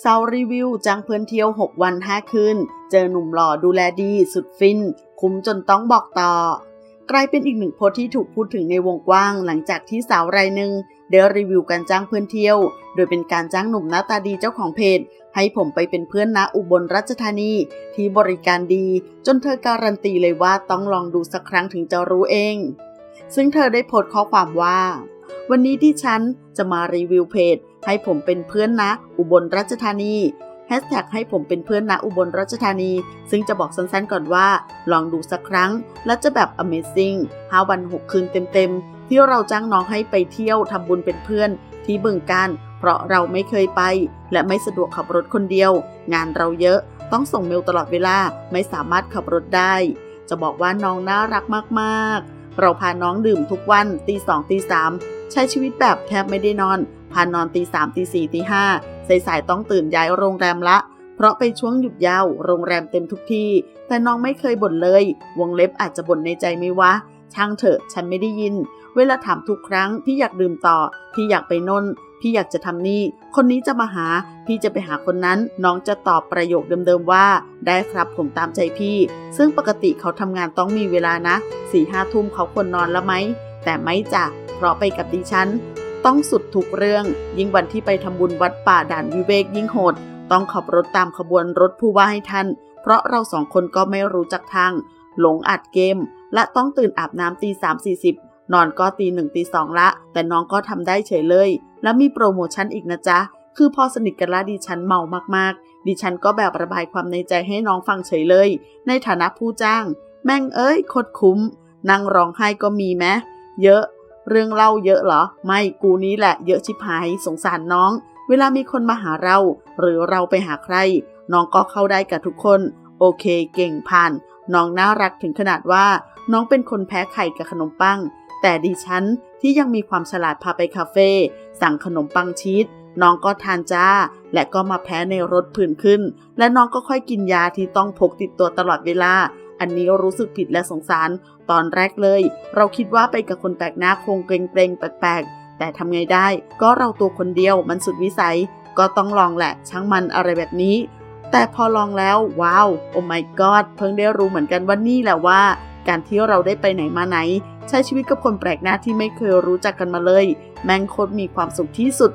เซารีวิวจังเพื่อนเที่ยว 6 วัน 5 คืน เจอหนุ่มหล่อดูแลดี สุดฟิน คุ้มจนต้องบอกต่อ กลายเป็นอีกหนึ่งโพสที่ถูกพูดถึงในวงกว้าง หลังจากที่สาวรายหนึ่งได้รีวิวการจ้างเพื่อนเที่ยว โดยเป็นการจ้างหนุ่มหน้าตาดีเจ้าของเพจ ให้ผมไปเป็นเพื่อนณอุบลราชธานี ที่บริการดี จนเธอการันตีเลยว่าต้องลองดูสักครั้งถึงจะรู้เอง ซึ่งเธอได้โพสต์ข้อความว่า วันนี้ที่ฉันจะมารีวิวเพจ ให้ผมเป็นเพื่อนนะ อุบลราชธานีแฮชแท็กให้ผมเป็นเพื่อนนะอุบลราชธานี ซึ่งจะบอกสั้นๆก่อนว่า ลองดูสักครั้ง และจะแบบ Amazing 5 วัน 6 คืนเต็มๆ ที่เราจ้างน้องให้ไปเที่ยวทำบุญเป็นเพื่อน ที่บึงการ เพราะเราไม่เคยไป และไม่สะดวกขับรถคนเดียว งานเราเยอะ ต้องส่งเมลตลอดเวลาไม่สามารถขับรถได้ จะบอกว่าน้องน่ารักมากๆ เราพาน้องดื่มทุกวันตีสองตีสาม ใช้ชีวิตแบบแทบไม่ได้นอนพานอนตีสามตีสี่ตีห้าสายๆต้องตื่นย้ายโรงแรมละ เพราะไปช่วงหยุดยาวโรงแรมเต็มทุกที่ แต่น้องไม่เคยบ่นเลย วงเล็บอาจจะบ่นในใจไม่วะช่างเถอะฉันไม่ได้ยิน เวลาถามทุกครั้งพี่อยากดื่มต่อ พี่อยากไปนนพี่อยากจะทำนี่ คนนี้จะมาหา พี่จะไปหาคนนั้น น้องจะตอบประโยคเดิมๆว่า ได้ครับผมตามใจพี่ ซึ่งปกติเขาทำงานต้องมีเวลานะสี่ห้าทุ่มเขาควรนอนแล้วไหม แต่ไม่จ้ะ เพราะไปกับดิฉัน ต้องสุดทุกเรื่อง ยิ่งวันที่ไปทำบุญวัดป่าด่านวิเวกยิ่งโหด ต้องขับรถตามขบวนรถผู้ว่าให้ทัน เพราะเราสองคนก็ไม่รู้จักทาง หลงอัดเกม และต้องตื่นอาบน้ำตีสามสี่สิบนอนก็ตีหนึ่งตีสองละ แต่น้องก็ทำได้เฉยเลย แล้วมีโปรโมชั่นอีกนะจ๊ะ คือพอสนิทกันละดิฉันเมามากๆ ดิฉันก็แบบระบายความในใจให้น้องฟังเฉยเลย ในฐานะผู้จ้าง แม่งเอ้ยโคตรคุ้ม นั่งร้องไห้ก็มีไหมเยอะ เรื่องเล่าเยอะเหรอ ไม่กูนี้แหละเยอะชิบหายสงสารน้อง เวลามีคนมาหาเรา หรือเราไปหาใคร น้องก็เข้าได้กับทุกคน โอเคเก่งผ่าน น้องน่ารักถึงขนาดว่า น้องเป็นคนแพ้ไข่กับขนมปัง แต่ดิฉันที่ยังมีความฉลาดพาไปคาเฟ่สั่งขนมปังชีสน้องก็ทานจ้า และก็มาแพ้ในรถผื่นขึ้น และน้องก็ค่อยกินยาที่ต้องพกติดตัวตลอดเวลา อันนี้รู้สึกผิดและสงสาร ตอนแรกเลย เราคิดว่าไปกับคนแปลกหน้าคงเกรงๆแปลกๆ แต่ทำไงได้ ก็เราตัวคนเดียวมันสุดวิสัย ก็ต้องลองแหละช่างมันอะไรแบบนี้ แต่พอลองแล้วว้าว โอ้ my god เพิ่งได้รู้เหมือนกันว่านี่แหละว่า การที่เราได้ไปไหนมาไหน ใช้ชีวิตกับคนแปลกหน้าที่ไม่เคยรู้จักกันมาเลย แม่งโคตรมีความสุขที่สุด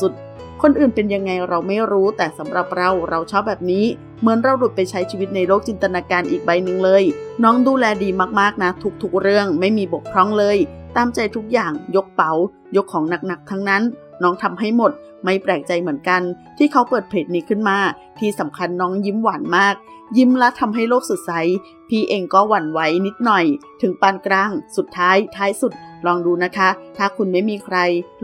สุดๆ คนอื่นเป็นยังไงเราไม่รู้แต่สำหรับเราเราชอบแบบนี้ เหมือนเราหลุดไปใช้ชีวิตในโลกจินตนาการอีกใบหนึ่งเลย น้องดูแลดีมากๆนะ ทุกๆเรื่องไม่มีบกพร่องเลย ตามใจทุกอย่างยกเป๋า ยกของหนักๆทั้งนั้น น้องทำให้หมด ไม่แปลกใจเหมือนกัน ที่เขาเปิดเพจนี้ขึ้นมา ที่สำคัญน้องยิ้มหวานมาก ยิ้มและทำให้โลกสดใส พี่เองก็หวั่นไหวนิดหน่อย ถึงปานกลาง สุดท้าย ท้ายสุด ลองดูนะคะ ถ้าคุณไม่มีใคร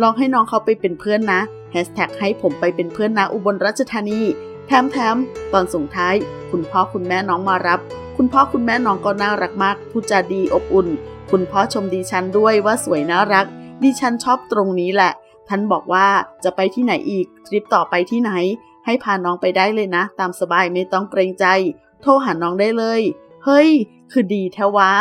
ลองให้น้องเขาไปเป็นเพื่อนนะแฮชแท็กให้ผมไปเป็นเพื่อนนะอุบลราชธานีแถมแถมตอนส่งท้าย คุณพ่อคุณแม่น้องมารับ คุณพ่อคุณแม่น้องก็น่ารักมากพูดจาดีอบอุ่น คุณพ่อชมดิฉันด้วยว่าสวยน่ารัก ดิฉันชอบตรงนี้แหละ ท่านบอกว่าจะไปที่ไหนอีกทริปต่อไปที่ไหน ให้พาน้องไปได้เลยนะ ตามสบายไม่ต้องเกรงใจ โทรหาน้องได้เลย เฮ้ย คือดีแท้ว่า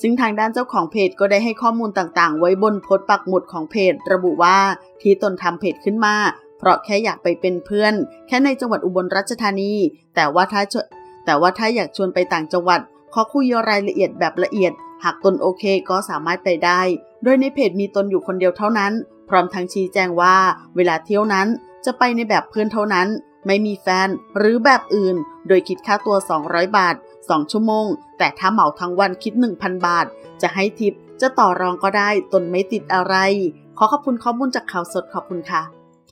ซึ่งทางด้านเจ้าของเพจก็ได้ให้ข้อมูลต่างๆ ไว้บนโพสต์ปักหมุดของเพจ ระบุว่าที่ตนทำเพจขึ้นมา เพราะแค่อยากไปเป็นเพื่อน แค่ในจังหวัดอุบลราชธานี แต่ว่าถ้าแต่ว่าถ้าอยากชวนไปต่างจังหวัด ขอคุยรายละเอียดแบบละเอียด หากตนโอเคก็สามารถไปได้ โดยในเพจมีตนอยู่คนเดียวเท่านั้น พร้อมทั้งชี้แจงว่า เวลาเที่ยวนั้นจะไปในแบบเพื่อนเท่านั้น ไม่มีแฟนหรือแบบอื่น โดยคิดค่าตัว 200 บาท 2 ชั่วโมง แต่ถ้าเหมาทั้งวันคิด 1,000 บาท จะให้ทิปจะต่อรองก็ได้ตนไม่ติดอะไร ขอขอบคุณข้อมูลจากข่าวสดขอบคุณค่ะ